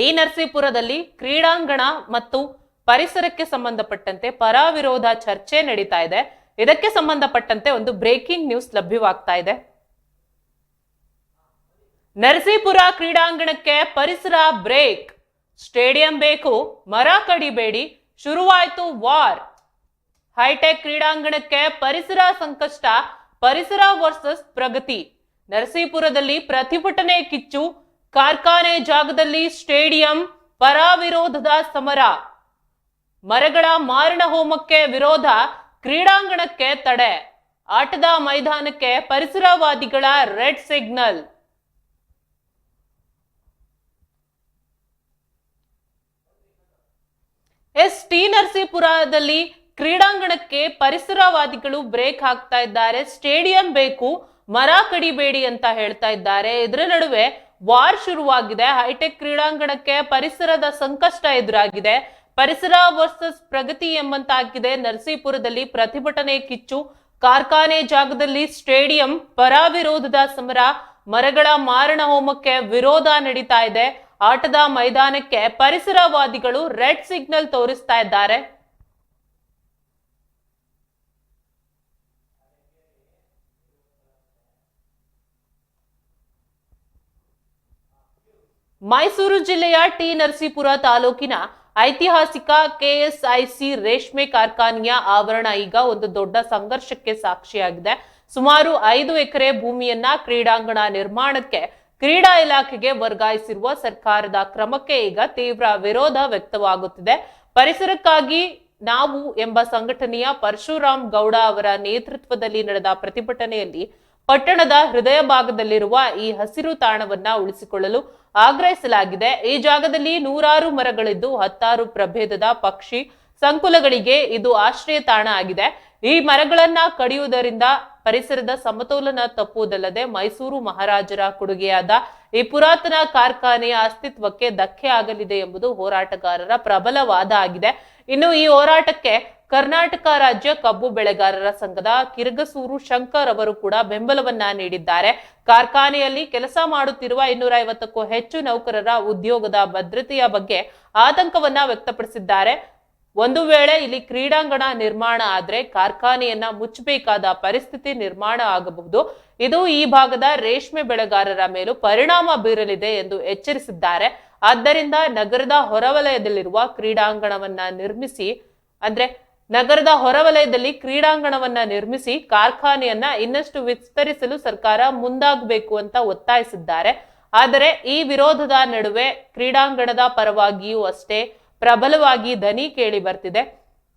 T ನರಸೀಪುರದಲ್ಲಿ ಕ್ರೀಡಾಂಗಣ ಮತ್ತು ಪರಿಸರಕ್ಕೆ ಸಂಬಂಧಪಟ್ಟಂತೆ ಪರ ವಿರೋಧ ಚರ್ಚೆ ನಡೀತಾ ಇದೆ. ಇದಕ್ಕೆ ಸಂಬಂಧಪಟ್ಟಂತೆ ಒಂದು ಬ್ರೇಕಿಂಗ್ ನ್ಯೂಸ್ ಲಭ್ಯವಾಗ್ತಾ ಇದೆ. ನರಸೀಪುರ ಕ್ರೀಡಾಂಗಣಕ್ಕೆ ಪರಿಸರ ಬ್ರೇಕ್. ಸ್ಟೇಡಿಯಂ ಬೇಕು, ಮರ ಕಡಿಬೇಡಿ, ಶುರುವಾಯ್ತು ವಾರ್. ಹೈಟೆಕ್ ಕ್ರೀಡಾಂಗಣಕ್ಕೆ ಪರಿಸರ ಸಂಕಷ್ಟ, ಪರಿಸರ ವರ್ಸಸ್ ಪ್ರಗತಿ. ನರಸೀಪುರದಲ್ಲಿ ಪ್ರತಿಭಟನೆ ಕಿಚ್ಚು ಕಾರ್ಖಾನೆ ಜಾಗದಲ್ಲಿ ಸ್ಟೇಡಿಯಂ ಪರ ವಿರೋಧದ ಸಮರ. ಮರಗಳ ಮಾರಣ ಹೋಮಕ್ಕೆ ವಿರೋಧ ಕ್ರೀಡಾಂಗಣಕ್ಕೆ ತಡೆ. ಆಟದ ಮೈದಾನಕ್ಕೆ ಪರಿಸರವಾದಿಗಳ ರೆಡ್ ಸಿಗ್ನಲ್. ಎಸ್ ಟಿ ನರಸೀಪುರದಲ್ಲಿ ಕ್ರೀಡಾಂಗಣಕ್ಕೆ ಪರಿಸರವಾದಿಗಳು ಬ್ರೇಕ್ ಹಾಕ್ತಾ ಇದ್ದಾರೆ. ಸ್ಟೇಡಿಯಂ ಬೇಕು, ಮರ ಕಡಿಬೇಡಿ ಅಂತ ಹೇಳ್ತಾ ಇದ್ದಾರೆ. ಇದರ ನಡುವೆ ವಾರ್ ಶುರುವಾಗಿದೆ. ಹೈಟೆಕ್ ಕ್ರೀಡಾಂಗಣಕ್ಕೆ ಪರಿಸರದ ಸಂಕಷ್ಟ ಎದುರಾಗಿದೆ. ಪರಿಸರ ವರ್ಸಸ್ ಪ್ರಗತಿ ಎಂಬಂತಾಗಿದೆ. ನರಸೀಪುರದಲ್ಲಿ ಪ್ರತಿಭಟನೆ ಕಿಚ್ಚು. ಕಾರ್ಖಾನೆ ಜಾಗದಲ್ಲಿ ಸ್ಟೇಡಿಯಂ ಪರ ವಿರೋಧದ ಸಮರ, ಮರಗಳ ಮಾರಣ ಹೋಮಕ್ಕೆ ವಿರೋಧ ನಡೀತಾ ಇದೆ. ಆಟದ ಮೈದಾನಕ್ಕೆ ಪರಿಸರವಾದಿಗಳು ರೆಡ್ ಸಿಗ್ನಲ್ ತೋರಿಸ್ತಾ ಇದ್ದಾರೆ. ಮೈಸೂರು ಜಿಲ್ಲೆಯ ಟಿ ನರಸೀಪುರ ತಾಲೂಕಿನ ಐತಿಹಾಸಿಕ ಕೆಎಸ್ಐಸಿ ರೇಷ್ಮೆ ಕಾರ್ಖಾನೆಯ ಆವರಣ ಈಗ ಒಂದು ದೊಡ್ಡ ಸಂಘರ್ಷಕ್ಕೆ ಸಾಕ್ಷಿಯಾಗಿದೆ. ಸುಮಾರು ಐದು ಎಕರೆ ಭೂಮಿಯನ್ನ ಕ್ರೀಡಾಂಗಣ ನಿರ್ಮಾಣಕ್ಕೆ ಕ್ರೀಡಾ ಇಲಾಖೆಗೆ ವರ್ಗಾಯಿಸಿರುವ ಸರ್ಕಾರದ ಕ್ರಮಕ್ಕೆ ಈಗ ತೀವ್ರ ವಿರೋಧ ವ್ಯಕ್ತವಾಗುತ್ತಿದೆ. ಪರಿಸರಕ್ಕಾಗಿ ನಾವು ಎಂಬ ಸಂಘಟನೆಯ ಪರಶುರಾಮ್ ಗೌಡ ಅವರ ನೇತೃತ್ವದಲ್ಲಿ ನಡೆದ ಪ್ರತಿಭಟನೆಯಲ್ಲಿ ಪಟ್ಟಣದ ಹೃದಯ ಭಾಗದಲ್ಲಿರುವ ಈ ಹಸಿರು ತಾಣವನ್ನ ಉಳಿಸಿಕೊಳ್ಳಲು ಆಗ್ರಹಿಸಲಾಗಿದೆ. ಈ ಜಾಗದಲ್ಲಿ ನೂರಾರು ಮರಗಳಿದ್ದು ಹತ್ತಾರು ಪ್ರಭೇದದ ಪಕ್ಷಿ ಸಂಕುಲಗಳಿಗೆ ಇದು ಆಶ್ರಯ ತಾಣ ಆಗಿದೆ. ಈ ಮರಗಳನ್ನ ಕಡಿಯುವುದರಿಂದ ಪರಿಸರದ ಸಮತೋಲನ ತಪ್ಪುವುದಲ್ಲದೆ ಮೈಸೂರು ಮಹಾರಾಜರ ಕೊಡುಗೆಯಾದ ಈ ಪುರಾತನ ಕಾರ್ಖಾನೆಯ ಅಸ್ತಿತ್ವಕ್ಕೆ ಧಕ್ಕೆ ಆಗಲಿದೆ ಎಂಬುದು ಹೋರಾಟಗಾರರ ಪ್ರಬಲ ವಾದ ಆಗಿದೆ. ಇನ್ನು ಈ ಹೋರಾಟಕ್ಕೆ ಕರ್ನಾಟಕ ರಾಜ್ಯ ಕಬ್ಬು ಬೆಳೆಗಾರರ ಸಂಘದ ಕಿರ್ಗಸೂರು ಶಂಕರ್ ಅವರು ಕೂಡ ಬೆಂಬಲವನ್ನ ನೀಡಿದ್ದಾರೆ. ಕಾರ್ಖಾನೆಯಲ್ಲಿ ಕೆಲಸ ಮಾಡುತ್ತಿರುವ ಇನ್ನೂರ ಐವತ್ತಕ್ಕೂ ಹೆಚ್ಚು ನೌಕರರ ಉದ್ಯೋಗದ ಭದ್ರತೆಯ ಬಗ್ಗೆ ಆತಂಕವನ್ನ ವ್ಯಕ್ತಪಡಿಸಿದ್ದಾರೆ. ಒಂದು ವೇಳೆ ಇಲ್ಲಿ ಕ್ರೀಡಾಂಗಣ ನಿರ್ಮಾಣ ಆದ್ರೆ ಕಾರ್ಖಾನೆಯನ್ನ ಮುಚ್ಚಬೇಕಾದ ಪರಿಸ್ಥಿತಿ ನಿರ್ಮಾಣ ಆಗಬಹುದು. ಇದು ಈ ಭಾಗದ ರೇಷ್ಮೆ ಬೆಳೆಗಾರರ ಮೇಲೂ ಪರಿಣಾಮ ಬೀರಲಿದೆ ಎಂದು ಎಚ್ಚರಿಸಿದ್ದಾರೆ. ಆದ್ದರಿಂದ ನಗರದ ಹೊರವಲಯದಲ್ಲಿರುವ ಕ್ರೀಡಾಂಗಣವನ್ನ ನಿರ್ಮಿಸಿ ಅಂದ್ರೆ ನಗರದ ಹೊರವಲಯದಲ್ಲಿ ಕ್ರೀಡಾಂಗಣವನ್ನ ನಿರ್ಮಿಸಿ ಕಾರ್ಖಾನೆಯನ್ನ ಇನ್ನಷ್ಟು ವಿಸ್ತರಿಸಲು ಸರ್ಕಾರ ಮುಂದಾಗಬೇಕು ಅಂತ ಒತ್ತಾಯಿಸಿದ್ದಾರೆ. ಆದರೆ ಈ ವಿರೋಧದ ನಡುವೆ ಕ್ರೀಡಾಂಗಣದ ಪರವಾಗಿಯೂ ಅಷ್ಟೇ ಪ್ರಬಲವಾಗಿ ದನಿ ಕೇಳಿ ಬರ್ತಿದೆ.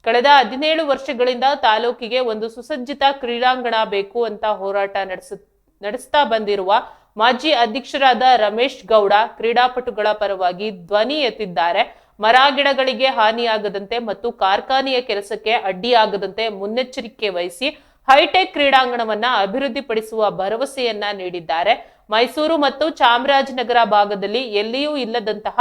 ಕಳೆದ ಹದಿನೇಳು ವರ್ಷಗಳಿಂದ ತಾಲೂಕಿಗೆ ಒಂದು ಸುಸಜ್ಜಿತ ಕ್ರೀಡಾಂಗಣ ಬೇಕು ಅಂತ ಹೋರಾಟ ನಡೆಸ, ನಡೆಸ್ತಾ ಬಂದಿರುವ ಮಾಜಿ ಅಧ್ಯಕ್ಷರಾದ ರಮೇಶ್ ಗೌಡ ಕ್ರೀಡಾಪಟುಗಳ ಪರವಾಗಿ ಧ್ವನಿ ಎತ್ತಿದ್ದಾರೆ. ಮರ ಗಿಡಗಳಿಗೆ ಹಾನಿಯಾಗದಂತೆ ಮತ್ತು ಕಾರ್ಖಾನೆಯ ಕೆಲಸಕ್ಕೆ ಅಡ್ಡಿಯಾಗದಂತೆ ಮುನ್ನೆಚ್ಚರಿಕೆ ವಹಿಸಿ ಹೈಟೆಕ್ ಕ್ರೀಡಾಂಗಣವನ್ನ ಅಭಿವೃದ್ಧಿಪಡಿಸುವ ಭರವಸೆಯನ್ನ ನೀಡಿದ್ದಾರೆ. ಮೈಸೂರು ಮತ್ತು ಚಾಮರಾಜನಗರ ಭಾಗದಲ್ಲಿ ಎಲ್ಲಿಯೂ ಇಲ್ಲದಂತಹ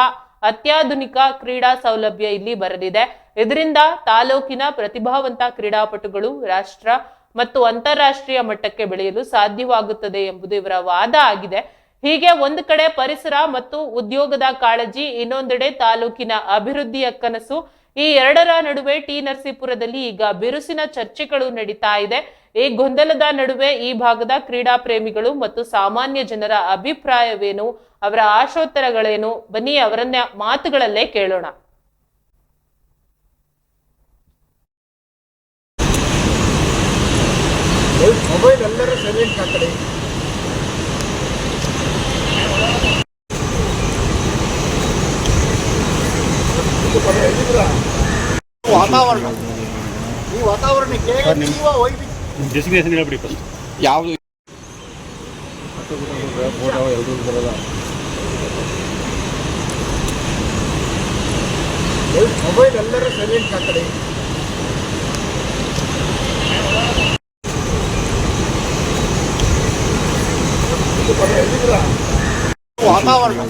ಅತ್ಯಾಧುನಿಕ ಕ್ರೀಡಾ ಸೌಲಭ್ಯ ಇಲ್ಲಿ ಬರಲಿದೆ. ಇದರಿಂದ ತಾಲೂಕಿನ ಪ್ರತಿಭಾವಂತ ಕ್ರೀಡಾಪಟುಗಳು ರಾಷ್ಟ್ರ ಮತ್ತು ಅಂತಾರಾಷ್ಟ್ರೀಯ ಮಟ್ಟಕ್ಕೆ ಬೆಳೆಯಲು ಸಾಧ್ಯವಾಗುತ್ತದೆ ಎಂಬುದು ಇವರ ವಾದ ಆಗಿದೆ. ಹೀಗೆ ಒಂದು ಕಡೆ ಪರಿಸರ ಮತ್ತು ಉದ್ಯೋಗದ ಕಾಳಜಿ, ಇನ್ನೊಂದೆಡೆ ತಾಲೂಕಿನ ಅಭಿವೃದ್ಧಿಯ ಕನಸು. ಈ ಎರಡರ ನಡುವೆ ಟಿ ನರಸೀಪುರದಲ್ಲಿ ಈಗ ಬಿರುಸಿನ ಚರ್ಚೆಗಳು ನಡೀತಾ ಇದೆ. ಈ ಗೊಂದಲದ ನಡುವೆ ಈ ಭಾಗದ ಕ್ರೀಡಾ ಪ್ರೇಮಿಗಳು ಮತ್ತು ಸಾಮಾನ್ಯ ಜನರ ಅಭಿಪ್ರಾಯವೇನು, ಅವರ ಆಶೋತ್ತರಗಳೇನು? ಬನ್ನಿ ಅವರನ್ನ ಮಾತುಗಳಲ್ಲೇ ಕೇಳೋಣ. ಮೊಬೈಲ್ ಎಲ್ಲರೂ ಸೈಲೆಂಟ್ ಆ ಕಡೆ ಇದು ಬರೀ ಹೇಳಿದ್ರಾ? ವಾತಾವರಣ. ಈ ವಾತಾವರಣಕ್ಕೆ ಜೀವ ವೈವಿಧ್ಯ ಡೆಸಿಗ್ನೇಷನ್ ಹೇಳ್ಬಿಡಿ ಫಸ್ಟ್ ಯಾವುದು? ಮೊಬೈಲ್ ಎಲ್ಲರೂ ಸೈಲೆಂಟ್ ಆ ಕಡೆ. ಇದು ಬರೀ ಹೇಳಿದ್ರಾ? ವಾತಾವರಣ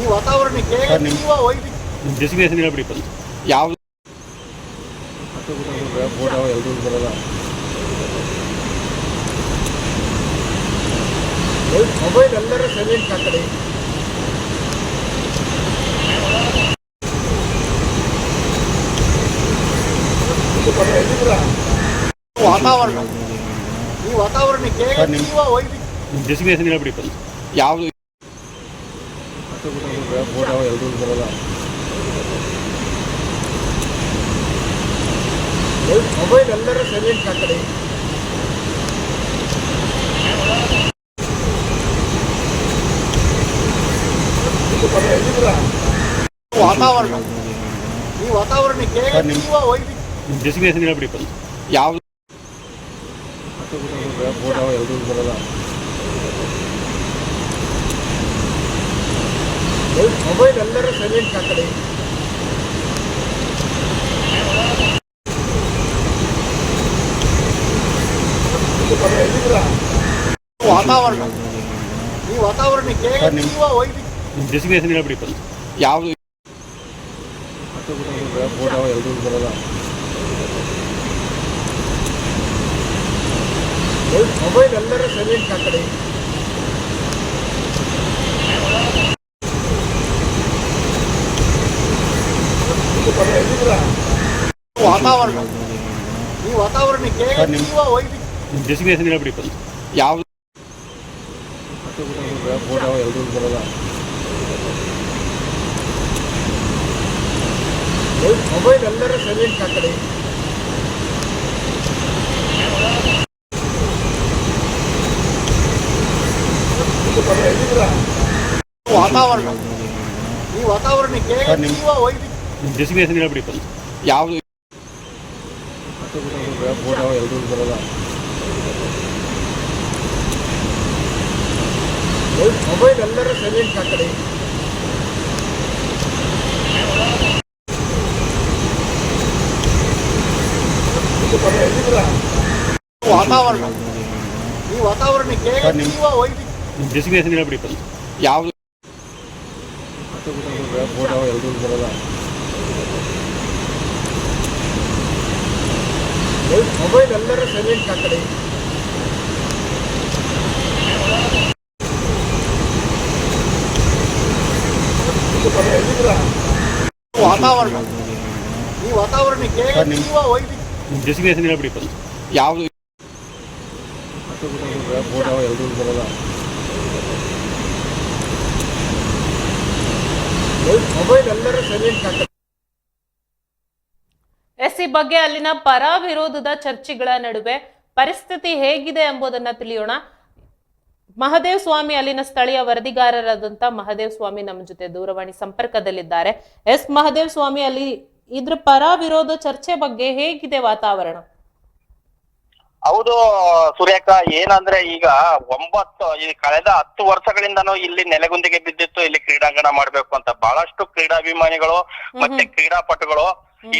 ಈ ವಾತಾವರಣಕ್ಕೆ ಜೀವ ಡೆಸಿಗ್ನೇಷನ್ ಹೇಳ್ಬಿಡಿ ಫಸ್ಟ್ ಯಾವುದು? ಫೋಟೋ ಮೊಬೈಲ್ ಎಲ್ಲರೂ ಸೈಲೆಂಟ್ ಹಾಕಡಿ ವಾತಾವರಣ ಈ ವಾತಾವರಣಕ್ಕೆ ಫೋಟೋ ಎಲ್ರು ಬರೋಲ್ಲ ಮೊಬೈಲ್ ಎಲ್ಲರೂ ಸೈಲೆಂಟ್ ಹಾಕಡಿ ವಾತಾವರಣ. ಈ ವಾತಾವರಣಕ್ಕೆ ಜೀವ ಡೆಸಿಗ್ನೇಷನ್ ಹೇಳ್ಬಿಡಿ ಫಸ್ಟ್ ಯಾವುದು? ಮೊಬೈಲ್ ಎಲ್ಲರೂ ಸೈಲೆಂಟ್ ಹಾಕಡಿ ವಾತಾವರಣ. ಈ ವಾತಾವರಣಕ್ಕೆ ಜೀವ ವೈದ್ಯ ಡೆಸಿಗ್ನೇಷನ್ ಹೇಳ್ಬಿಡಿ ಫಸ್ಟ್ ಯಾವುದು? ಮೊಬೈಲ್ ಎಲ್ಲರೂ ಸೈಲೆಂಟ್ ಹಾಕಡಿ ವಾತಾವರಣ. ಈ ವಾತಾವರಣಕ್ಕೆ ಜೀವ ವೈದ್ಯ ಡೆಸಿಗ್ನೇಷನ್ ಹೇಳ್ಬಿಡಿ ಫಸ್ಟ್ ಯಾವುದು? ಮೊಬೈಲ್ ಎಲ್ಲರೂ ಸೈಲೆಂಟ್ ಹಾಕಡಿ ವಾತಾವರಣ ಈ ವಾತಾವರಣಕ್ಕೆ ಜೀವ ವೈದ್ಯ ಡೆಸಿಗ್ನೇಷನ್ ಹೇಳ್ಬಿಡಿ ಫಸ್ಟ್ ಯಾವುದು ಮೊಬೈಲ್ ಎಲ್ಲರೂ ಸೈಲೆಂಟ್ ಕಡೆ ವಾತಾವರಣ ಈ ವಾತಾವರಣಕ್ಕೆ ಜೀವ ವೈದ್ಯ ಡೆಸಿಗ್ನೇಷನ್ ಫಸ್ಟ್ ಯಾವುದು ಮೊಬೈಲ್ ಎಲ್ಲರೂ ಸೈಲೆಂಟ್ ಹಾಕಡಿ ವಾತಾವರಣ. ಈ ವಾತಾವರಣಕ್ಕೆ ಜೀವ ವೈದ್ಯ ಡೆಸಿಗ್ನೇಷನ್ ಹೇಳ್ಬಿಡಿ ಫಸ್ಟ್ ಯಾವುದು? ಮೊಬೈಲ್ ಎಲ್ಲರೂ ಸೈಲೆಂಟ್ ಹಾಕಡಿ ಎಸ್ ಈ ಬಗ್ಗೆ ಅಲ್ಲಿನ ಪರ ವಿರೋಧದ ಚರ್ಚೆಗಳ ನಡುವೆ ಪರಿಸ್ಥಿತಿ ಹೇಗಿದೆ ಎಂಬುದನ್ನ ತಿಳಿಯೋಣ. ಮಹದೇವ್ ಸ್ವಾಮಿ ಅಲ್ಲಿನ ಸ್ಥಳೀಯ ವರದಿಗಾರರಾದಂತ ಮಹದೇವ್ ಸ್ವಾಮಿ ನಮ್ಮ ಜೊತೆ ದೂರವಾಣಿ ಸಂಪರ್ಕದಲ್ಲಿದ್ದಾರೆ. ಎಸ್ ಮಹದೇವ್ ಸ್ವಾಮಿ ಅಲ್ಲಿ ಇದ್ರ ಪರ ವಿರೋಧ ಚರ್ಚೆ ಬಗ್ಗೆ ಹೇಗಿದೆ ವಾತಾವರಣ? ಹೌದು ಸುರೇಖ ಏನಂದ್ರೆ ಈಗ ಒಂಬತ್ತು ಈ ಕಳೆದ ಹತ್ತು ವರ್ಷಗಳಿಂದನೂ ಇಲ್ಲಿ ನೆಲೆಗುಂದಿಗೆ ಬಿದ್ದಿತ್ತು ಇಲ್ಲಿ ಕ್ರೀಡಾಂಗಣ ಮಾಡ್ಬೇಕು ಅಂತ. ಬಹಳಷ್ಟು ಕ್ರೀಡಾಭಿಮಾನಿಗಳು ಮತ್ತೆ ಕ್ರೀಡಾಪಟುಗಳು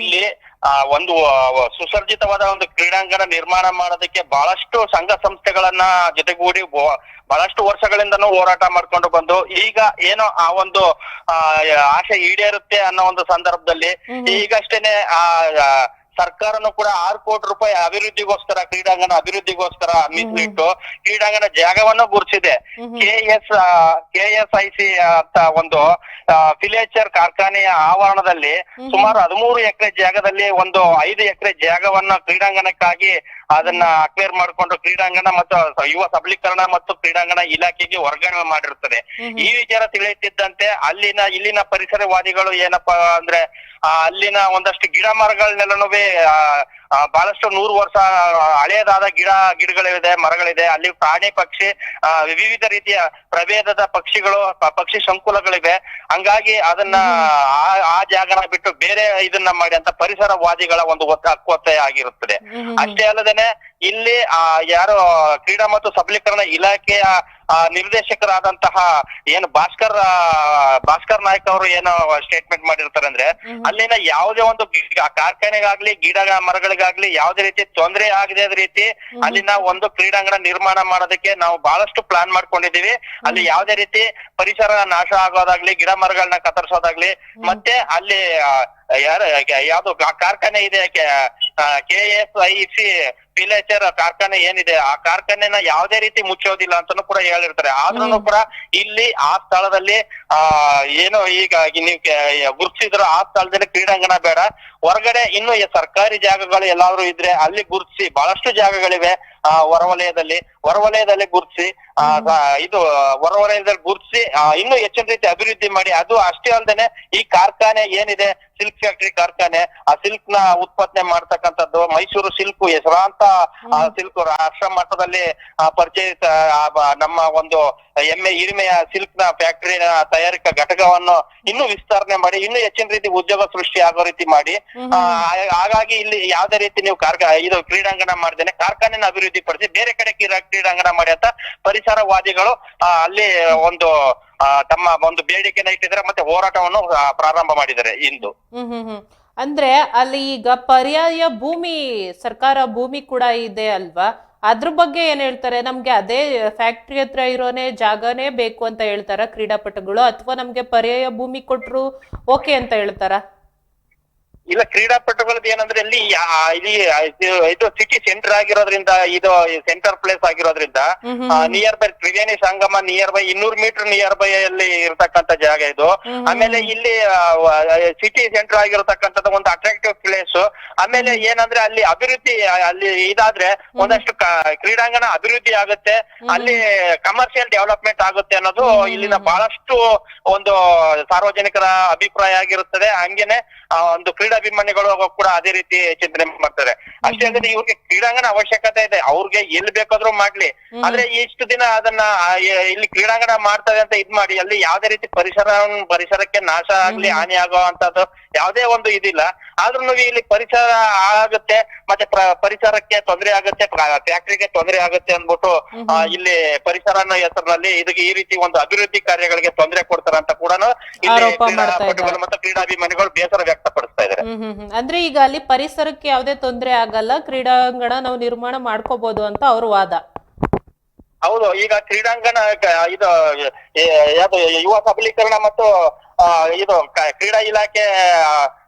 ಇಲ್ಲಿ ಆ ಒಂದು ಸುಸರ್ಜಿತವಾದ ಒಂದು ಕ್ರೀಡಾಂಗಣ ನಿರ್ಮಾಣ ಮಾಡೋದಕ್ಕೆ ಬಹಳಷ್ಟು ಸಂಘ ಸಂಸ್ಥೆಗಳನ್ನ ಜೊತೆಗೂಡಿ ಬಹಳಷ್ಟು ವರ್ಷಗಳಿಂದನೂ ಹೋರಾಟ ಮಾಡ್ಕೊಂಡು ಬಂದು ಈಗ ಏನೋ ಆ ಒಂದು ಆ ಆಶೆ ಈಡೇರುತ್ತೆ ಅನ್ನೋ ಒಂದು ಸಂದರ್ಭದಲ್ಲಿ ಈಗಷ್ಟೇನೆ ಆ, ಸರ್ಕಾರನು ಕೂಡ ಆರು ಕೋಟಿ ರೂಪಾಯಿ ಅಭಿವೃದ್ಧಿಗೋಸ್ಕರ ಕ್ರೀಡಾಂಗಣ ಅಭಿವೃದ್ಧಿಗೋಸ್ಕರ ಮೀಸಲಿಟ್ಟು ಕ್ರೀಡಾಂಗಣ ಜಾಗವನ್ನು ಗುರುತಿಸಿದೆ. K S K S I C ಅಂತ ಒಂದು ಫಿಲೇಚರ್ ಕಾರ್ಖಾನೆಯ ಆವರಣದಲ್ಲಿ ಸುಮಾರು ಹದಿಮೂರು ಎಕರೆ ಜಾಗದಲ್ಲಿ ಒಂದು ಐದು ಎಕರೆ ಜಾಗವನ್ನ ಕ್ರೀಡಾಂಗಣಕ್ಕಾಗಿ ಅದನ್ನ ಅಕ್ಲೇರ್ ಮಾಡಿಕೊಂಡು ಕ್ರೀಡಾಂಗಣ ಮತ್ತು ಯುವ ಸಬಲೀಕರಣ ಮತ್ತು ಕ್ರೀಡಾಂಗಣ ಇಲಾಖೆಗೆ ವರ್ಗಾವಣೆ ಮಾಡಿರುತ್ತದೆ ಈ ವಿಚಾರ ತಿಳಿಯುತ್ತಿದ್ದಂತೆ ಅಲ್ಲಿನ ಇಲ್ಲಿನ ಪರಿಸರವಾದಿಗಳು ಏನಪ್ಪಾ ಅಂದ್ರೆ ಆ, ಅಲ್ಲಿನ ಒಂದಷ್ಟು ಗಿಡ ಮರಗಳನ್ನೆಲ್ಲನೂ ಬಹಳಷ್ಟು ನೂರು ವರ್ಷ ಹಳೆಯದಾದ ಗಿಡ ಗಿಡಗಳಿದೆ ಮರಗಳಿದೆ. ಅಲ್ಲಿ ಪ್ರಾಣಿ ಪಕ್ಷಿ ಆ, ವಿವಿಧ ರೀತಿಯ ಪ್ರಭೇದದ ಪಕ್ಷಿಗಳು ಪ- ಪಕ್ಷಿ ಸಂಕುಲಗಳಿವೆ. ಹಂಗಾಗಿ ಅದನ್ನ ಆ- ಆ ಜಾಗನ ಬಿಟ್ಟು ಬೇರೆ ಇದನ್ನ ಮಾಡಿ ಅಂತ ಪರಿಸರವಾದಿಗಳ ಒಂದು ಒತ್ತ ಹಕ್ಕೊತ್ತಾಯ ಆಗಿರುತ್ತದೆ. ಅಷ್ಟೇ ಅಲ್ಲದೇನೆ ಇಲ್ಲಿ ಆ ಯಾರು ಕ್ರೀಡಾ ಮತ್ತು ಸಬಲೀಕರಣ ಇಲಾಖೆಯ ನಿರ್ದೇಶಕರಾದಂತಹ ಏನು ಭಾಸ್ಕರ್ ಭಾಸ್ಕರ್ ನಾಯ್ಕ್ ಅವರು ಏನು ಸ್ಟೇಟ್ಮೆಂಟ್ ಮಾಡಿರ್ತಾರೆ ಅಂದ್ರೆ ಅಲ್ಲಿನ ಯಾವುದೇ ಒಂದು ಕಾರ್ಖಾನೆಗಾಗ್ಲಿ ಗಿಡ ಮರಗಳಿಗಾಗ್ಲಿ ಯಾವುದೇ ರೀತಿ ತೊಂದರೆ ಆಗದೆ ರೀತಿ ಅಲ್ಲಿನ ಒಂದು ಕ್ರೀಡಾಂಗಣ ನಿರ್ಮಾಣ ಮಾಡೋದಕ್ಕೆ ನಾವು ಬಹಳಷ್ಟು ಪ್ಲಾನ್ ಮಾಡ್ಕೊಂಡಿದೀವಿ ಅಲ್ಲಿ ಯಾವುದೇ ರೀತಿ ಪರಿಸರ ನಾಶ ಆಗೋದಾಗ್ಲಿ ಗಿಡ ಮರಗಳನ್ನ ಕತ್ತರಿಸೋದಾಗ್ಲಿ ಮತ್ತೆ ಅಲ್ಲಿ ಯಾರು ಯಾರ ಯಾವ್ದು ಕಾರ್ಖಾನೆ ಇದೆ K S I C filature ಕಾರ್ಖಾನೆ ಏನಿದೆ ಆ ಕಾರ್ಖಾನೆನ ಯಾವುದೇ ರೀತಿ ಮುಚ್ಚೋದಿಲ್ಲ ಅಂತಾನು ಕೂಡ ಹೇಳಿರ್ತಾರೆ. ಆದ್ರೂ ಕೂಡ ಇಲ್ಲಿ ಆ ಸ್ಥಳದಲ್ಲಿ ಆ ಏನು ಈಗ ನೀವು ಗುರುತಿಸಿದ್ರು ಆ ಸ್ಥಳದಲ್ಲಿ ಕ್ರೀಡಾಂಗಣ ಬೇಡ. ಹೊರಗಡೆ ಇನ್ನು ಸರ್ಕಾರಿ ಜಾಗಗಳು ಎಲ್ಲಾದ್ರೂ ಇದ್ರೆ ಅಲ್ಲಿ ಗುರುತಿಸಿ ಬಹಳಷ್ಟು ಜಾಗಗಳಿವೆ. ಆ ಹೊರವಲಯದಲ್ಲಿ ಹೊರವಲಯದಲ್ಲಿ ಗುರುತಿಸಿ ಆ ಇದು ಹೊರವಲಯದಲ್ಲಿ ಗುರುತಿಸಿ ಇನ್ನೂ ಹೆಚ್ಚಿನ ರೀತಿ ಅಭಿವೃದ್ಧಿ ಮಾಡಿ ಅದು ಅಷ್ಟೇ ಅಲ್ಲದೆ ಈ ಕಾರ್ಖಾನೆ ಏನಿದೆ ಸಿಲ್ಕ್ ಫ್ಯಾಕ್ಟರಿ ಕಾರ್ಖಾನೆ ಆ ಸಿಲ್ಕ್ನ ಉತ್ಪಾದನೆ ಮಾಡ್ತಕ್ಕಂಥದ್ದು ಮೈಸೂರು ಸಿಲ್ಕ್ ಹೆಸರಾಂತ ಸಿಲ್ಕ್ ರಾಷ್ಟ್ರ ಮಟ್ಟದಲ್ಲಿ ಪರಿಚಯಿತ ಆ, ನಮ್ಮ ಒಂದು ಎಮ್ಮೆ ಹಿರಿಮೆಯ ಸಿಲ್ಕ್ನ ಫ್ಯಾಕ್ಟರಿ ತಯಾರಿಕಾ ಘಟಕವನ್ನು ಇನ್ನೂ ವಿಸ್ತರಣೆ ಮಾಡಿ ಇನ್ನೂ ಹೆಚ್ಚಿನ ರೀತಿ ಉದ್ಯೋಗ ಸೃಷ್ಟಿ ಆಗೋ ರೀತಿ ಮಾಡಿ ಆ, ಹಾಗಾಗಿ ಇಲ್ಲಿ ಯಾವುದೇ ರೀತಿ ನೀವು ಕಾರ್ಖಾ ಇದು ಕ್ರೀಡಾಂಗಣ ಮಾಡ್ದೇನೆ ಕಾರ್ಖಾನೆನ ಅಭಿವೃದ್ಧಿ ಪಡಿಸಿ ಬೇರೆ ಕಡೆ ಕ್ರೀಡಾ ಕ್ರೀಡಾಂಗಣ ಮಾಡಿ ಅಂತ ಪರಿಸರವಾದಿಗಳು ಅಲ್ಲಿ ಒಂದು ತಮ್ಮ ಒಂದು ಬೇಡಿಕೆನ ಇಟ್ಟಿದ್ದಾರೆ ಮತ್ತೆ ಹೋರಾಟವನ್ನು ಪ್ರಾರಂಭ ಮಾಡಿದ್ದಾರೆ ಇಂದು. ಅಂದ್ರೆ ಅಲ್ಲಿ ಈಗ ಪರ್ಯಾಯ ಭೂಮಿ, ಸರ್ಕಾರ ಭೂಮಿ ಕೂಡ ಇದೆ ಅಲ್ವಾ? ಅದ್ರ ಬಗ್ಗೆ ಏನ್ ಹೇಳ್ತಾರೆ? ನಮ್ಗೆ ಅದೇ ಫ್ಯಾಕ್ಟ್ರಿ ಹತ್ರ ಇರೋನೇ ಜಾಗನೇ ಬೇಕು ಅಂತ ಹೇಳ್ತಾರ ಕ್ರೀಡಾಪಟುಗಳು? ಅಥವಾ ನಮ್ಗೆ ಪರ್ಯಾಯ ಭೂಮಿ ಕೊಟ್ರು ಓಕೆ ಅಂತ ಹೇಳ್ತಾರ? ಇಲ್ಲ ಕ್ರೀಡಾಪಟುಗಳದ್ದು ಏನಂದ್ರೆ ಇಲ್ಲಿ ಯಾ- ಇಲ್ಲಿ ಇದು- ಇದು ಸಿಟಿ ಸೆಂಟರ್ ಆಗಿರೋದ್ರಿಂದ ಇದು ಸೆಂಟರ್ ಪ್ಲೇಸ್ ಆಗಿರೋದ್ರಿಂದ near by Triveni Sangama near by ಇನ್ನೂರು ಮೀಟರ್ ನಿಯರ್ ಬೈ ಅಲ್ಲಿ ಇರತಕ್ಕಂತ ಜಾಗ ಇದು. ಆಮೇಲೆ ಇಲ್ಲಿ ಸಿಟಿ ಸೆಂಟರ್ ಆಗಿರತಕ್ಕಂಥದ್ದು ಒಂದು ಅಟ್ರಾಕ್ಟಿವ್ ಪ್ಲೇಸ್ ಆಮೇಲೆ ಏನಂದ್ರೆ ಅಲ್ಲಿ ಅಭಿವೃದ್ಧಿ ಆ, ಅಲ್ಲಿ ಇದಾದ್ರೆ ಒಂದಷ್ಟು ಕ- ಕ್ರೀಡಾಂಗಣ ಅಭಿವೃದ್ಧಿ ಆಗುತ್ತೆ. ಅಲ್ಲಿ ಕಮರ್ಷಿಯಲ್ ಡೆವಲಪ್ಮೆಂಟ್ ಆಗುತ್ತೆ ಅನ್ನೋದು ಇಲ್ಲಿನ ಬಹಳಷ್ಟು ಒಂದು ಸಾರ್ವಜನಿಕರ ಅಭಿಪ್ರಾಯ ಆಗಿರುತ್ತದೆ. ಹಂಗೇನೆ ಆ, ಒಂದು ಕ್ರೀಡಾಭಿಮಾನಿಗಳು ಕೂಡ ಅದೇ ರೀತಿ ಚಿಂತನೆ ಮಾಡ್ತಾರೆ. ಅಷ್ಟೇ ಅಲ್ಲದೆ ಇವ್ರಿಗೆ ಕ್ರೀಡಾಂಗಣ ಅವಶ್ಯಕತೆ ಇದೆ. ಅವ್ರಿಗೆ ಎಲ್ಲಿ ಬೇಕಾದ್ರೂ ಮಾಡ್ಲಿ. ಆದ್ರೆ ಇಷ್ಟು ದಿನ ಅದನ್ನ ಇಲ್ಲಿ ಕ್ರೀಡಾಂಗಣ ಮಾಡ್ತದೆ ಅಂತ ಇದ್ ಮಾಡಿ ಅಲ್ಲಿ ಯಾವ್ದೇ ರೀತಿ ಪರಿಸರ ಪರಿಸರಕ್ಕೆ ನಾಶ ಆಗ್ಲಿ ಹಾನಿ ಆಗೋ ಅಂತದ್ದು ಯಾವ್ದೇ ಒಂದು ಇದಿಲ್ಲ. ಆದ್ರೂ ಇಲ್ಲಿ ಪರಿಸರ ಆಗುತ್ತೆ ಮತ್ತೆ ಪ್ರ- ಪರಿಸರಕ್ಕೆ ತೊಂದರೆ ಆಗುತ್ತೆ ಫ್ಯಾಕ್ಟ್ರಿಗೆ ತೊಂದರೆ ಆಗುತ್ತೆ ಅಂದ್ಬಿಟ್ಟು ಇಲ್ಲಿ ಪರಿಸರ ಅನ್ನೋ ಹೆಸರಿನಲ್ಲಿ ಇದಕ್ಕೆ ಈ ರೀತಿ ಒಂದು ಅಭಿವೃದ್ಧಿ ಕಾರ್ಯಗಳಿಗೆ ತೊಂದರೆ ಕೊಡ್ತಾರ ಅಂತ ಕೂಡ. ಮತ್ತು ಕ್ರೀಡಾಭಿಮಾನಿಗಳು ಬೇಸರ ವ್ಯಕ್ತಪಡಿಸ್ತಾ ಇದ್ದಾರೆ. ಅಂದ್ರೆ ಈಗ ಅಲ್ಲಿ ಪರಿಸರಕ್ಕೆ ಯಾವುದೇ ತೊಂದರೆ ಆಗಲ್ಲ ಕ್ರೀಡಾಂಗಣ ನಾವು ನಿರ್ಮಾಣ ಮಾಡ್ಕೋಬಹುದು ಅಂತ ಅವ್ರ ವಾದ. ಹೌದು ಈಗ ಕ್ರೀಡಾಂಗಣ ಇದು ಯುವ ಸಬಲೀಕರಣ ಮತ್ತು ಇದು ಕ್ರೀಡಾ ಇಲಾಖೆ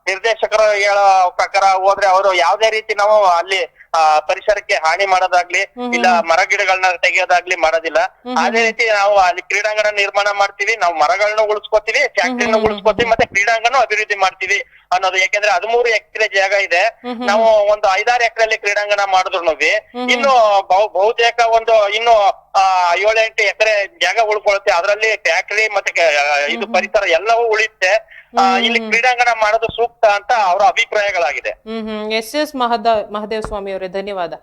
ನಿರ್ದೇಶಕರು ಹೇಳೋ ಪ್ರಕಾರ ಹೋದ್ರೆ ಅವರು ಯಾವ್ದೇ ರೀತಿ ನಾವು ಅಲ್ಲಿ ಆ, ಪರಿಸರಕ್ಕೆ ಹಾನಿ ಮಾಡೋದಾಗ್ಲಿ ಇಲ್ಲ ಮರ ಗಿಡಗಳನ್ನ ತೆಗೆಯೋದಾಗ್ಲಿ ಮಾಡೋದಿಲ್ಲ. ಅದೇ ರೀತಿ ನಾವು ಅಲ್ಲಿ ಕ್ರೀಡಾಂಗಣ ನಿರ್ಮಾಣ ಮಾಡ್ತೀವಿ ನಾವು ಮರಗಳನ್ನ ಉಳಿಸ್ಕೊತೀವಿ ಫ್ಯಾಕ್ಟ್ರಿನ ಉಳಿಸ್ಕೊತೀವಿ ಮತ್ತೆ ಕ್ರೀಡಾಂಗಣ ಅಭಿವೃದ್ಧಿ ಮಾಡ್ತೀವಿ ಅನ್ನೋದು. ಯಾಕೆಂದ್ರೆ ಹದಿಮೂರು ಎಕರೆ ಜಾಗ ಇದೆ. ನಾವು ಒಂದು ಐದಾರು ಎಕರೆಯಲ್ಲಿ ಕ್ರೀಡಾಂಗಣ ಮಾಡಿದ್ರು ಇನ್ನು ಬಹು- ಬಹುತೇಕ ಒಂದು ಇನ್ನು ಆ ಏಳೆಂಟು ಎಕರೆ ಜಾಗ ಉಳ್ಕೊಳುತ್ತೆ. ಅದರಲ್ಲಿ ಫ್ಯಾಕ್ಟ್ರಿ ಮತ್ತೆ ಕ- ಇದು ಪರಿಸರ ಎಲ್ಲವೂ ಉಳಿಯುತ್ತೆ. ಇಲ್ಲಿ ಕ್ರೀಡಾಂಗಣ ಮಾಡೋದು ಸೂಕ್ತ ಅಂತ ಅವರ ಅಭಿಪ್ರಾಯಗಳಾಗಿದೆ. ಹ್ಮ್ ಹ್ಮ್. ಎಸ್ ಎಸ್ ಮಹದ ಮಹದೇವ ಸ್ವಾಮಿ ಅವರೇ ಧನ್ಯವಾದ.